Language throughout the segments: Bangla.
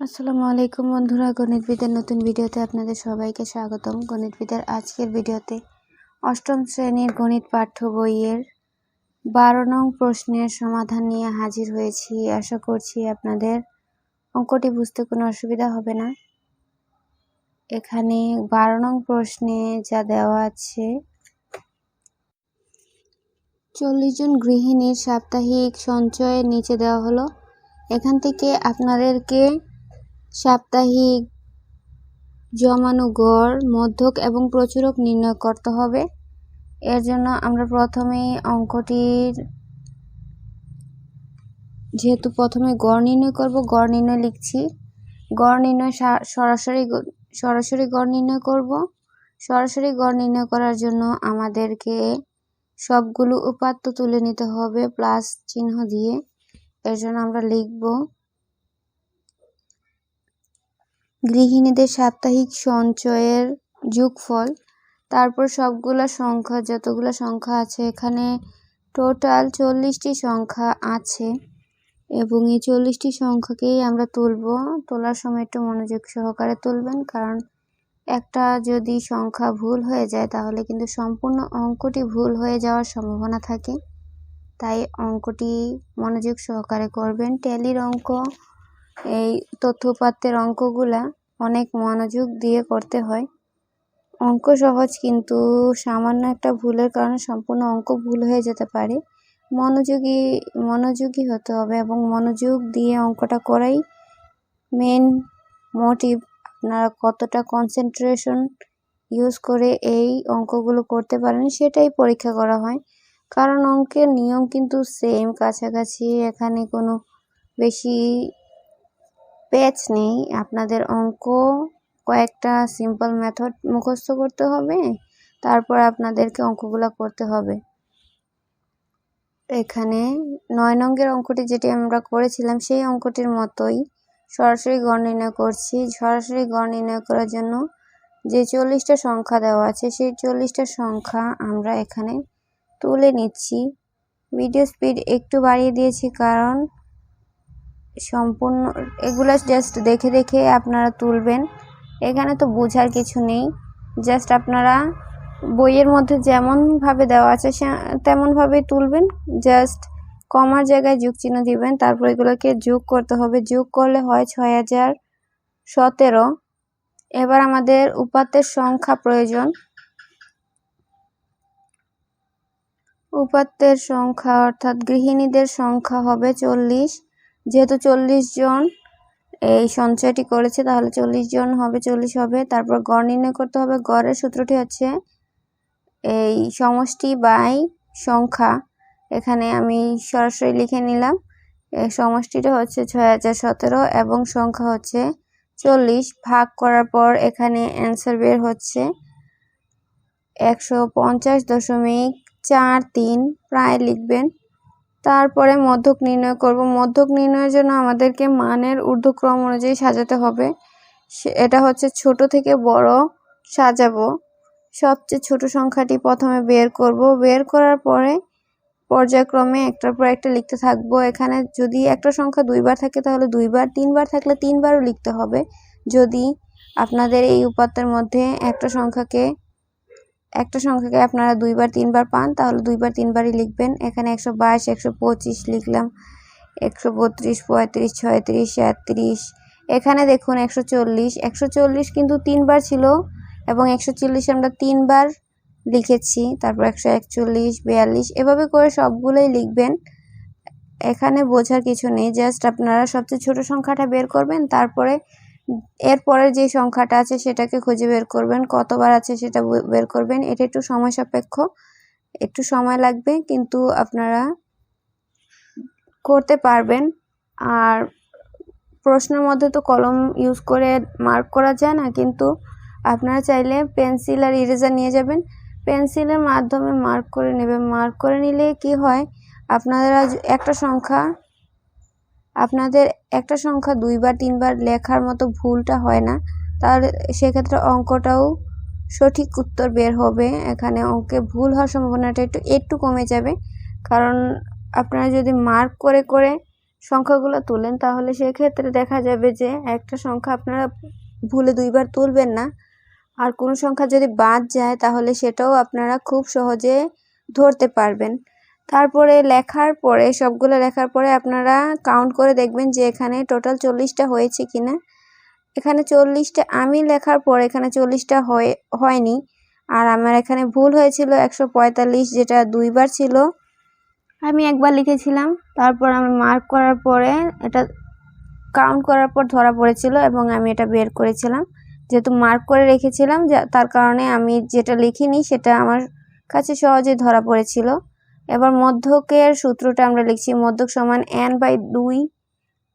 আসসালামু আলাইকুম বন্ধুরা, গণিতবিদের নতুন ভিডিওতে আপনাদের সবাইকে স্বাগতম। গণিতবিদের আজকের ভিডিওতে অষ্টম শ্রেণির গণিত পাঠ্য বইয়ের বারো নং প্রশ্নের সমাধান নিয়ে হাজির হয়েছি। আশা করছি আপনাদের অঙ্কটি বুঝতে কোনো অসুবিধা হবে না। এখানে বারো নং প্রশ্নে যা দেওয়া আছে, চল্লিশ জন গৃহিণীর সাপ্তাহিক সঞ্চয়ের নিচে দেওয়া হলো। এখান থেকে আপনাদেরকে সাপ্তাহিক জমানো গড়, মধ্যক এবং প্রচুরক নির্ণয় করতে হবে। এর জন্য আমরা প্রথমে অঙ্কটির যেহেতু প্রথমে গড় নির্ণয় করব, গড় নির্ণয় লিখছি। গড় নির্ণয় সরাসরি সরাসরি গড় নির্ণয় করব। সরাসরি গড় নির্ণয় করার জন্য আমাদেরকে সবগুলো উপাত্ত তুলে নিতে হবে, প্লাস চিহ্ন দিয়ে। এর জন্য আমরা লিখব গৃহিণীদের সাপ্তাহিক সঞ্চয়ের যোগফল, তারপর সবগুলো সংখ্যা, যতগুলো সংখ্যা আছে এখানে টোটাল চল্লিশটি সংখ্যা আছে এবং এই চল্লিশটি সংখ্যাকেই আমরা তুলব। তোলার সময় একটু মনোযোগ সহকারে তুলবেন, কারণ একটা যদি সংখ্যা ভুল হয়ে যায়, তাহলে কিন্তু সম্পূর্ণ অঙ্কটি ভুল হয়ে যাওয়ার সম্ভাবনা থাকে। তাই অঙ্কটি মনোযোগ সহকারে করবেন। ট্যালির অঙ্ক এই তথ্যপাত্রের অঙ্কগুলা অনেক মনোযোগ দিয়ে করতে হয়। অঙ্ক সহজ কিন্তু সামান্য একটা ভুলের কারণে সম্পূর্ণ অঙ্ক ভুল হয়ে যেতে পারে। মনোযোগী মনোযোগী হতে হবে এবং মনোযোগ দিয়ে অঙ্কটা করাই মেন মোটিভ আপনারা কতটা কনসেন্ট্রেশন ইউজ করে এই অঙ্কগুলো করতে পারেন সেটাই পরীক্ষা করা হয়। কারণ অঙ্কের নিয়ম কিন্তু সেম কাছাকাছি, এখানে কোনো বেশি পেচ নেই। আপনাদের অঙ্ক কয়েকটা সিম্পল মেথড মুখস্থ করতে হবে। তারপর আপনাদেরকে অঙ্কগুলো করতে হবে। এখানে নয় নঙ্গের অঙ্কটি যেটি আমরা করেছিলাম, সেই অঙ্কটির মতোই সরাসরি গড় নির্ণয় করছি। সরাসরি গড় নির্ণয় করার জন্য যে চল্লিশটা সংখ্যা দেওয়া আছে, সেই চল্লিশটা সংখ্যা আমরা এখানে তুলে নিচ্ছি। ভিডিও স্পিড একটু বাড়িয়ে দিয়েছি কারণ সম্পূর্ণ, এগুলো জাস্ট দেখে দেখে আপনারা তুলবেন। এখানে তো বোঝার কিছু নেই। জাস্ট আপনারা বইয়ের মধ্যে যেমনভাবে দেওয়া আছে তেমনভাবে তুলবেন। জাস্ট কমার জায়গায় যুগ চিহ্ন দিবেন, তারপর এগুলোকে যোগ করতে হবে। যোগ করলে হয় ছয় হাজার সতেরো। এবার আমাদের উপাত্তের সংখ্যা প্রয়োজন। উপাত্তের সংখ্যা অর্থাৎ গৃহিণীদের সংখ্যা হবে চল্লিশ। যেহেতু চল্লিশ জন এই সঞ্চয়টি করেছে, তাহলে চল্লিশ জন হবে, চল্লিশ হবে। তারপর গড় নির্ণয় করতে হবে। গড়ের সূত্রটি হচ্ছে এই সমষ্টি বাই সংখ্যা। এখানে আমি সরাসরি লিখে নিলাম। সমষ্টিটা হচ্ছে ছয় হাজার সতেরো এবং সংখ্যা হচ্ছে চল্লিশ। ভাগ করার পর এখানে অ্যান্সার বের হচ্ছে একশো পঞ্চাশ দশমিক চার তিন। প্রায় লিখবেন তারপরে মধ্যক নির্ণয় করব। মধ্যক নির্ণয়ের জন্য আমাদেরকে মানের ঊর্ধ্বক্রম অনুযায়ী সাজাতে হবে। এটা হচ্ছে ছোট থেকে বড় সাজাবো। সবচেয়ে ছোট সংখ্যাটি প্রথমে বের করব। বের করার পরে পর্যায়ক্রমে একটার পর একটা লিখতে থাকব। এখানে যদি একটা সংখ্যা দুইবার থাকে তাহলে দুইবার, তিনবার থাকলে তিনবারও লিখতে হবে। যদি আপনাদের এই উপাত্তের মধ্যে একটা সংখ্যাকে একটা সংখ্যাকে আপনারা দুইবার তিনবার পান, তাহলে দুইবার তিনবারই লিখবেন। এখানে একশো বাইশ, একশো পঁচিশ লিখলাম, একশো বত্রিশ, পঁয়ত্রিশ, ছয়ত্রিশ, সাঁত্রিশ। এখানে দেখুন একশো চল্লিশ। একশো চল্লিশ কিন্তু তিনবার ছিল এবং একশো চল্লিশ আমরা তিনবার লিখেছি। তারপর একশো একচল্লিশ, বিয়াল্লিশ, এভাবে করে সবগুলোই লিখবেন। এখানে বোঝার কিছু নেই, জাস্ট আপনারা সবচেয়ে ছোট সংখ্যাটা বের করবেন, তারপরে এরপরের যে সংখ্যাটা আছে সেটাকে খুঁজে বের করবেন, কতবার আছে সেটা বের করবেন। এটা একটু সময় সাপেক্ষ, একটু সময় লাগবে, কিন্তু আপনারা করতে পারবেন। আর প্রশ্নের মধ্যে তো কলম ইউজ করে মার্ক করা যায় না, কিন্তু আপনারা চাইলে পেন্সিল আর ইরেজার নিয়ে যাবেন। পেন্সিলের মাধ্যমে মার্ক করে নেবেন। মার্ক করে নিলে কি হয়? আপনারা একটা সংখ্যা আপনাদের একটা সংখ্যা দুইবার, তিনবার লেখার মতো ভুলটা হয় না, তাহলে সেক্ষেত্রে অঙ্কটাও সঠিক উত্তর বের হবে। এখানে অঙ্কে ভুল হওয়ার সম্ভাবনাটা একটু একটু কমে যাবে। কারণ আপনারা যদি মার্ক করে করে সংখ্যাগুলো তুলেন, তাহলে সেক্ষেত্রে দেখা যাবে যে একটা সংখ্যা আপনারা ভুলে দুইবার তুলবেন না। আর কোনো সংখ্যা যদি বাদ যায়, তাহলে সেটাও আপনারা খুব সহজে ধরতে পারবেন। তারপরে লেখার পরে, সবগুলো লেখার পরে আপনারা কাউন্ট করে দেখবেন যে এখানে টোটাল চল্লিশটা হয়েছে কিনা। এখানে চল্লিশটা, আমি লেখার পর এখানে চল্লিশটা হয়ে, হয়নি। আর আমার এখানে ভুল হয়েছিল একশো পঁয়তাল্লিশ, যেটা দুইবার ছিল। আমি একবার লিখেছিলাম, তারপর আমি মার্ক করার পরে এটা কাউন্ট করার পর ধরা পড়েছিল এবং আমি এটা বের করেছিলাম। যেহেতু মার্ক করে রেখেছিলাম তার কারণে আমি যেটা লিখিনি সেটা আমার কাছে সহজে ধরা পড়েছিল। এবার মধ্যকের সূত্রটা আমরা লিখছি, মধ্যক সমান এন বাই দুই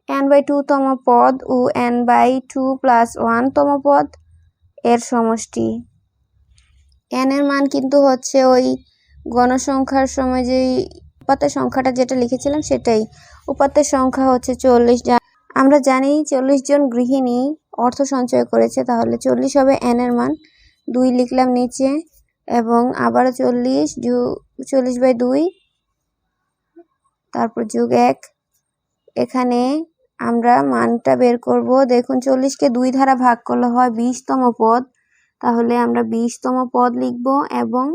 এন বাই টু তম পদ ও N by two plus one তম পদ এর সমষ্টি। এন এর মান কিন্তু হচ্ছে ওই গণসংখ্যার সময় যেই উপাত্তের সংখ্যাটা যেটা লিখেছিলাম সেটাই। উপাত্তের সংখ্যা হচ্ছে চল্লিশ আমরা জানি চল্লিশ জন গৃহিণী অর্থ সঞ্চয় করেছে, তাহলে চল্লিশ হবে এন এর মান। দুই লিখলাম নিচে এবং আবারও চল্লিশ যু চল্লিশ বাই দুই, তারপর যুগ এক। এখানে আমরা মানটা বের করব। দেখুন, চল্লিশকে দুই ধারা ভাগ করলে হয় বিশতম পদ। তাহলে আমরা বিশতম পদ লিখব এবং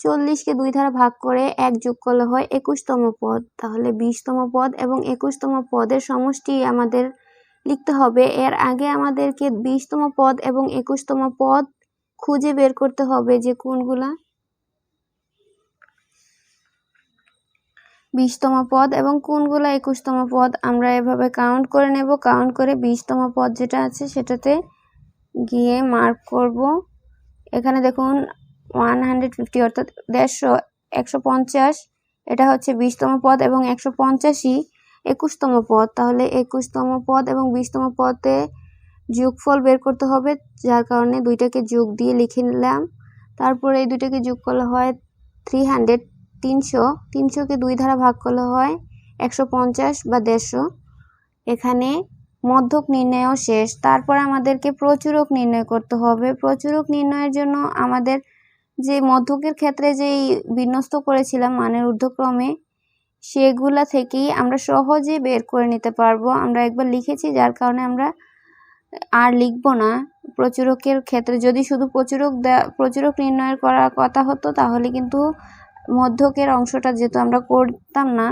চল্লিশকে দুই ধারা ভাগ করে এক যোগ করলে হয় একুশতম পদ। তাহলে বিশতম পদ এবং একুশতম পদের সমষ্টি আমাদের লিখতে হবে। এর আগে আমাদেরকে বিশতম পদ এবং একুশতম পদ খুঁজে বের করতে হবে যে কোনগুলা। বিশতম পদ এবং কোনগুলো একুশতম পদ? আমরা এভাবে কাউন্ট করে নেব। কাউন্ট করে বিশতম পদ যেটা আছে সেটাতে গিয়ে মার্ক করব। এখানে দেখুন ওয়ান হান্ড্রেড ফিফটি অর্থাৎ দেড়শো, একশো পঞ্চাশ, এটা হচ্ছে বিশতম পদ এবং একশো পঞ্চাশই একুশতম পদ। তাহলে একুশতম পদ এবং বিশতম পদে যোগফল বের করতে হবে, যার কারণে দুইটাকে যোগ দিয়ে লিখে নিলাম। তারপরে এই দুইটাকে যোগ করলে হয় থ্রি হান্ড্রেড তিনশো তিনশোকে দুই ধারা ভাগ করলে হয় একশো পঞ্চাশ বা দেড়শো। এখানে মধ্যক নির্ণয়ও শেষ। তারপর আমাদেরকে প্রচুরক নির্ণয় করতে হবে। প্রচুরক নির্ণয়ের জন্য আমাদের যে মধ্যকের ক্ষেত্রে যেই বিন্যস্ত করেছিলাম মানের ঊর্ধ্বক্রমে, সেগুলা থেকেই আমরা সহজে বের করে নিতে পারব। আমরা একবার লিখেছি, যার কারণে আমরা আর লিখব না। প্রচুরকের ক্ষেত্রে যদি শুধু প্রচুরক প্রচুরক নির্ণয়ের করার কথা হতো, তাহলে কিন্তু মধ্যকের অংশটা যেহেতু আমরা করতাম না,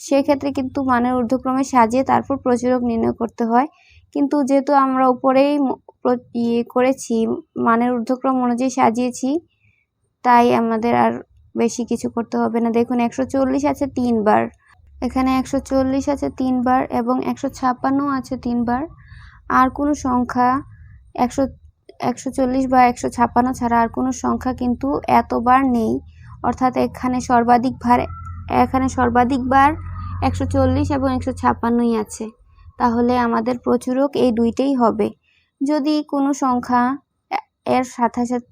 সেক্ষেত্রে কিন্তু মানের ঊর্ধ্বক্রমে সাজিয়ে তারপর প্রচুরক নির্ণয় করতে হয়। কিন্তু যেহেতু আমরা উপরেই ইয়ে করেছি, মানের ঊর্ধ্বক্রম অনুযায়ী সাজিয়েছি, তাই আমাদের আর বেশি কিছু করতে হবে না। দেখুন, একশো চল্লিশ আছে তিনবার, এখানে একশো চল্লিশ আছে তিনবার এবং একশো ছাপ্পান্ন আছে তিনবার। আর কোনো সংখ্যা একশো একশো চল্লিশ বা একশো ছাপ্পান্ন ছাড়া আর কোনো সংখ্যা কিন্তু এতবার নেই। অর্থাৎ এখানে সর্বাধিক ভার এখানে সর্বাধিক বার একশো চল্লিশ এবং একশো ছাপ্পান্নই আছে। তাহলে আমাদের প্রচুরক এই দুইটাই হবে। যদি কোনো সংখ্যা এর সাথে সাথে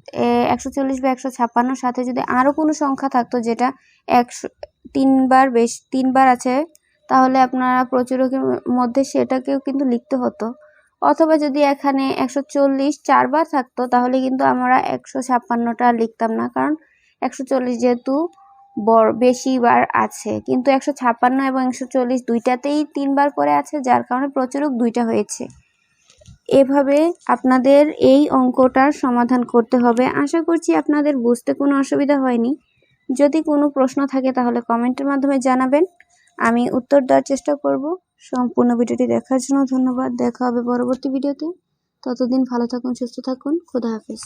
একশো চল্লিশ বা একশো ছাপ্পান্নর সাথে যদি আরও কোনো সংখ্যা থাকতো যেটা একশো, তিনবার বেশ, তিনবার আছে, তাহলে আপনারা প্রচুরকের মধ্যে সেটাকেও কিন্তু লিখতে হতো। অথবা যদি এখানে একশো চল্লিশ চারবার থাকতো, তাহলে কিন্তু আমরা একশো ছাপ্পান্নটা লিখতাম না। কারণ একশো চল্লিশ যেহেতু বড়, বেশি বার আছে। কিন্তু একশো ছাপ্পান্ন এবং একশো চল্লিশ দুইটাতেই তিনবার করে আছে, যার কারণে প্রচুরক দুইটা হয়েছে। এভাবে আপনাদের এই অঙ্কটার সমাধান করতে হবে। আশা করছি আপনাদের বুঝতে কোনো অসুবিধা হয়নি। যদি কোনো প্রশ্ন থাকে তাহলে কমেন্টের মাধ্যমে জানাবেন। আমি উত্তর দেওয়ার চেষ্টা করব। সম্পূর্ণ ভিডিওটি দেখার জন্য ধন্যবাদ। দেখা হবে পরবর্তী ভিডিওতে। ততদিন ভালো থাকুন, সুস্থ থাকুন। খোদা হাফেজ।